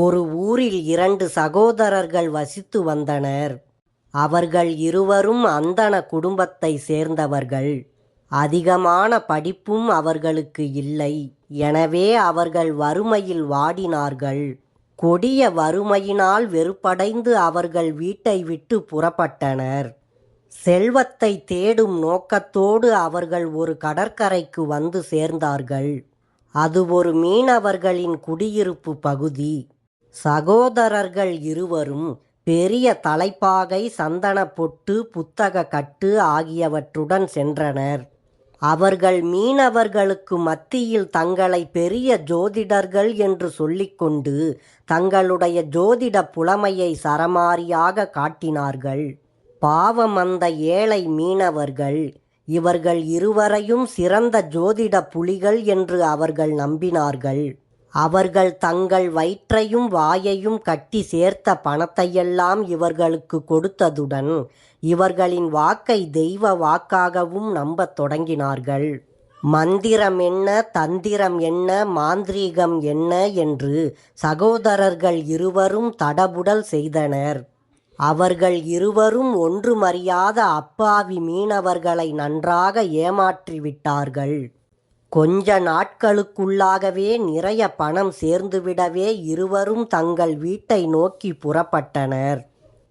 ஒரு ஊரில் இரண்டு சகோதரர்கள் வசித்து வந்தனர். அவர்கள் இருவரும் அந்தண குடும்பத்தை சேர்ந்தவர்கள். அதிகமான படிப்பும் அவர்களுக்கு இல்லை. எனவே அவர்கள் வறுமையில் வாடினார்கள். கொடிய வறுமையினால் வெறுப்படைந்து அவர்கள் வீட்டை விட்டு புறப்பட்டனர். செல்வத்தை தேடும் நோக்கத்தோடு அவர்கள் ஒரு கடற்கரைக்கு வந்து சேர்ந்தார்கள். அது ஒரு மீனவர்களின் குடியிருப்பு பகுதி. சகோதரர்கள் இருவரும் பெரிய தலைப்பாகை சந்தன பொட்டு புத்தக கட்டு ஆகியவற்றுடன் சென்றனர். அவர்கள் மீனவர்களுக்கு மத்தியில் தங்களை பெரிய ஜோதிடர்கள் என்று சொல்லிக்கொண்டு தங்களுடைய ஜோதிட புலமையை சரமாரியாக காட்டினார்கள். பாவம் அந்த ஏழை மீனவர்கள் இவர்கள் இருவரையும் சிறந்த ஜோதிட புலிகள் என்று அவர்கள் நம்பினார்கள். அவர்கள் தங்கள் வயிற்றையும் வாயையும் கட்டி சேர்த்த பணத்தையெல்லாம் இவர்களுக்கு கொடுத்ததுடன் இவர்களின் வாக்கை தெய்வ வாக்காகவும் நம்பத் தொடங்கினார்கள். மந்திரம் என்ன தந்திரம் என்ன மாந்திரீகம் என்ன என்று சகோதரர்கள் இருவரும் தடபுடல் செய்தனர். அவர்கள் இருவரும் ஒன்றுமறியாத அப்பாவி மீனவர்களை நன்றாக ஏமாற்றிவிட்டார்கள். கொஞ்ச நாட்களுக்குள்ளாகவே நிறைய பணம் சேர்ந்துவிடவே இருவரும் தங்கள் வீட்டை நோக்கி புறப்பட்டனர்.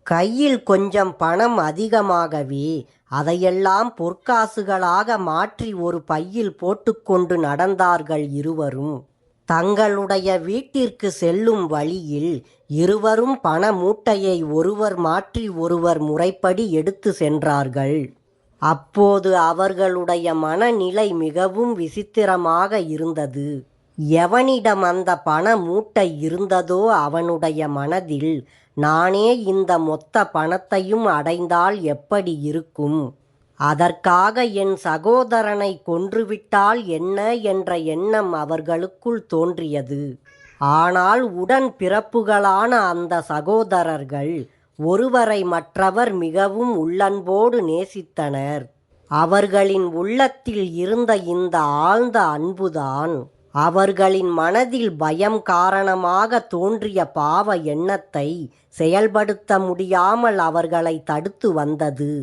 கையில் கொஞ்சம் பணம் அதிகமாகவே அதையெல்லாம் பொற்காசுகளாக மாற்றி ஒரு பையில் போட்டுக்கொண்டு நடந்தார்கள் இருவரும். தங்களுடைய வீட்டிற்கு செல்லும் வழியில் இருவரும் பண மூட்டையை ஒருவர் மாற்றி ஒருவர் முறைப்படி எடுத்து சென்றார்கள். அப்போது அவர்களுடைய மனநிலை மிகவும் விசித்திரமாக இருந்தது. எவனிடம் அந்த பண மூட்டை இருந்ததோ அவனுடைய மனதில் நானே இந்த மொத்த பணத்தையும் அடைந்தால் எப்படி இருக்கும்? அதற்காக என் சகோதரனை கொன்றுவிட்டால் என்ன? என்ற எண்ணம் அவர்களுக்குள் தோன்றியது. ஆனால் உடன் பிறப்புகளான அந்த சகோதரர்கள் ஒருவரை மற்றவர் மிகவும் உள்ளன்போடு நேசித்தனர். அவர்களின் உள்ளத்தில் இருந்த இந்த ஆழ்ந்த அன்புதான் அவர்களின் மனதில் பயம் காரணமாக தோன்றிய பாவ எண்ணத்தை செயல்படுத்த முடியாமல் அவர்களை தடுத்து வந்தது.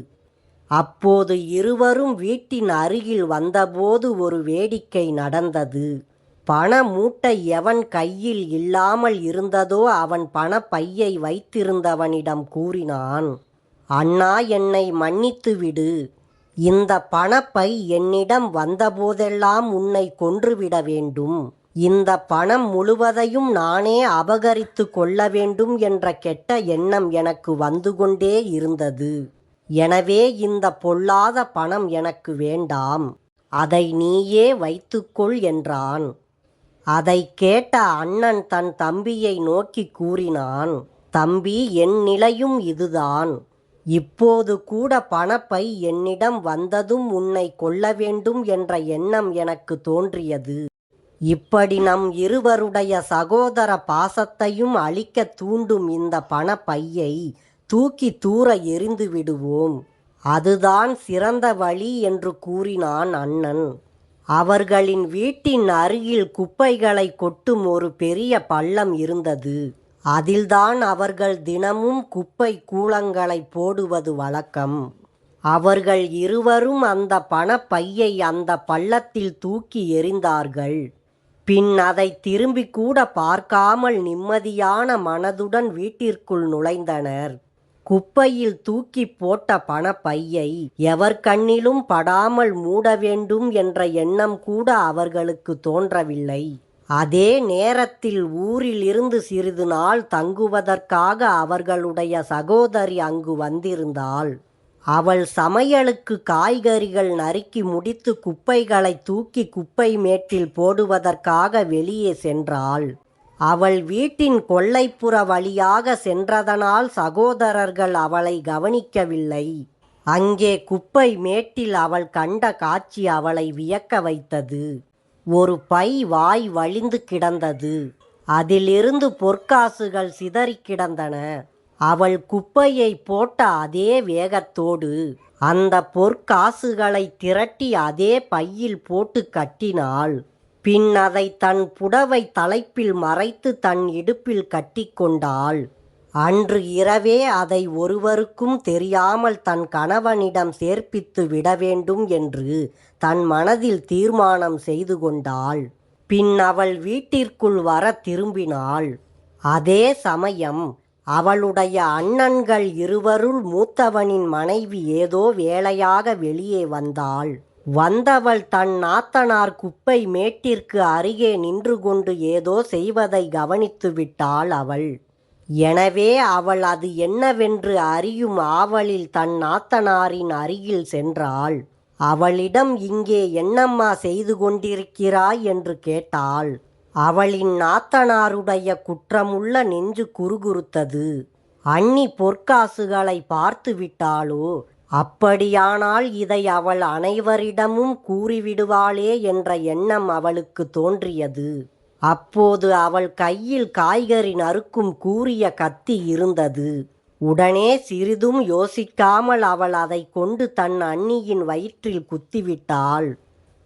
அப்போது இருவரும் வீட்டின் அருகில் வந்தபோது ஒரு வேடிக்கை நடந்தது. பண மூட்டை எவன் கையில் இல்லாமல் இருந்ததோ அவன் பணப்பையை வைத்திருந்தவனிடம் கூறினான் அண்ணா என்னை மன்னித்துவிடு இந்த பணப்பை என்னிடம் வந்தபோதெல்லாம் உன்னை கொன்றுவிட வேண்டும். இந்த பணம் முழுவதையும் நானே அபகரித்து கொள்ள வேண்டும் என்ற கெட்ட எண்ணம் எனக்கு வந்து கொண்டே இருந்தது. எனவே இந்த பொல்லாத பணம் எனக்கு வேண்டாம். அதை நீயே வைத்துக்கொள் என்றான். அதை கேட்ட அண்ணன் தன் தம்பியை நோக்கி கூறினான் தம்பி என் நிலையும் இதுதான். இப்போது கூட பணப்பை என்னிடம் வந்ததும் உன்னை கொல்ல வேண்டும் என்ற எண்ணம் எனக்கு தோன்றியது. இப்படி நம் இருவருடைய சகோதர பாசத்தையும் அழிக்க தூண்டும் இந்த பணப்பையை தூக்கி தூர எரிந்து விடுவோம் அதுதான் சிறந்த வழி என்று கூறினான் அண்ணன். அவர்களின் வீட்டின் அருகில் குப்பைகளை கொட்டும் ஒரு பெரிய பள்ளம் இருந்தது. அதில்தான் அவர்கள் தினமும் குப்பை கூளங்களை போடுவது வழக்கம். அவர்கள் இருவரும் அந்த பணப்பையை அந்த பள்ளத்தில் தூக்கி எறிந்தார்கள். பின் அதை திரும்பி கூட பார்க்காமல் நிம்மதியான மனதுடன் வீட்டிற்குள் நுழைந்தனர். குப்பையில் தூக்கி போட்ட பணப்பையை எவர் கண்ணிலும் படாமல் மூட வேண்டும் என்ற எண்ணம் கூட அவர்களுக்கு தோன்றவில்லை. அதே நேரத்தில் ஊரில் இருந்து சிறிது நாள் தங்குவதற்காக அவர்களுடைய சகோதரி அங்கு வந்திருந்தாள். அவள் சமையலுக்கு காய்கறிகள் நறுக்கி முடித்து குப்பைகளை தூக்கி குப்பை மேட்டில் போடுவதற்காக வெளியே சென்றாள். அவள் வீட்டின் கொள்ளைப்புற வழியாக சென்றதனால் சகோதரர்கள் அவளை கவனிக்கவில்லை. அங்கே குப்பை மேட்டில் அவள் கண்ட காட்சி அவளை வியக்க வைத்தது. ஒரு பை வாய் வழிந்து கிடந்தது. அதிலிருந்து பொற்காசுகள் சிதறி கிடந்தன. அவள் குப்பையை போட்ட அதே வேகத்தோடு அந்த பொற்காசுகளை திரட்டி அதே பையில் போட்டு கட்டினாள். பின் அதை தன் புடவை தலைப்பில் மறைத்து தன் இடுப்பில் கட்டிக்கொண்டாள் அன்று இரவே அதை ஒருவருக்கும் தெரியாமல் தன் கணவனிடம் சேர்ப்பித்து விட வேண்டும் என்று தன் மனதில் தீர்மானம் செய்து கொண்டாள். பின் அவள் வீட்டிற்குள் வர திரும்பினாள். அதே சமயம் அவளுடைய அண்ணன்கள் இருவருள் மூத்தவனின் மனைவி ஏதோ வேலையாக வெளியே வந்தாள். வந்தவள் தன் நாத்தனார் குப்பை மேட்டிற்கு அருகே நின்று கொண்டு ஏதோ செய்வதை கவனித்து விட்டாள் அவள். எனவே அவள் அது என்னவென்று அறியும் ஆவலில் தன் நாத்தனாரின் அருகில் சென்றாள். அவளிடம் இங்கே என்னம்மா செய்து கொண்டிருக்கிறாய் என்று கேட்டாள். அவளின் நாத்தனாருடைய குற்றமுள்ள நெஞ்சு குறுகுறுத்தது. அண்ணி பொற்காசுகளை பார்த்து விட்டாளோ? அப்படியானால் இதை அவள் அனைவரிடமும் கூறிவிடுவாளே என்ற எண்ணம் அவளுக்கு தோன்றியது. அப்போது அவள் கையில் காய்கறி நறுக்கும் கூறிய கத்தி இருந்தது. உடனே சிறிதும் யோசிக்காமல் அவள் அதை கொண்டு தன் அண்ணியின் வயிற்றில் குத்திவிட்டாள்.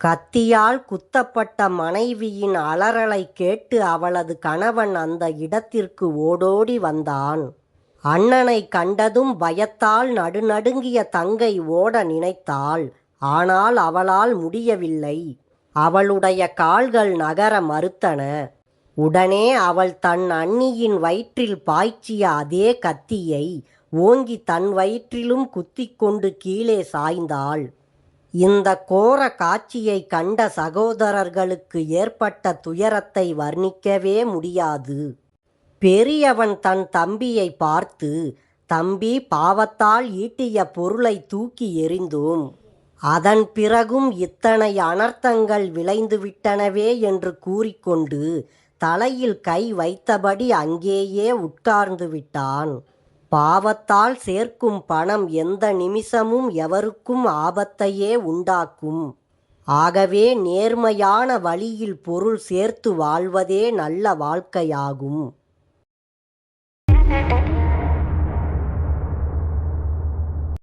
கத்தியால் குத்தப்பட்ட மனைவியின் அலறலை கேட்டு அவளது கணவன் அந்த இடத்திற்கு ஓடோடி வந்தான். அண்ணனை கண்டதும் பயத்தால் நடுநடுங்கிய தங்கை ஓட நினைத்தாள். ஆனால் அவளால் முடியவில்லை. அவளுடைய கால்கள் நகர மறுத்தன. உடனே அவள் தன் அண்ணியின் வயிற்றில் பாய்ச்சிய அதே கத்தியை ஓங்கி தன் வயிற்றிலும் குத்திக்கொண்டு கீழே சாய்ந்தாள். இந்த கோர காட்சியை கண்ட சகோதரர்களுக்கு ஏற்பட்ட துயரத்தை வர்ணிக்கவே முடியாது. பெரியவன் தன் தம்பியை பார்த்து தம்பி பாவத்தால் ஈட்டிய பொருளை தூக்கி எறிந்தோம். அதன் பிறகும் இத்தனை அனர்த்தங்கள் விளைந்துவிட்டனவே என்று கூறிக்கொண்டு தலையில் கை வைத்தபடி அங்கேயே உட்கார்ந்து விட்டான். பாவத்தால் சேர்க்கும் பணம் எந்த நிமிஷமும் எவருக்கும் ஆபத்தையே உண்டாக்கும். ஆகவே நேர்மையான வழியில் பொருள் சேர்த்து வாழ்வதே நல்ல வாழ்க்கையாகும். Bye.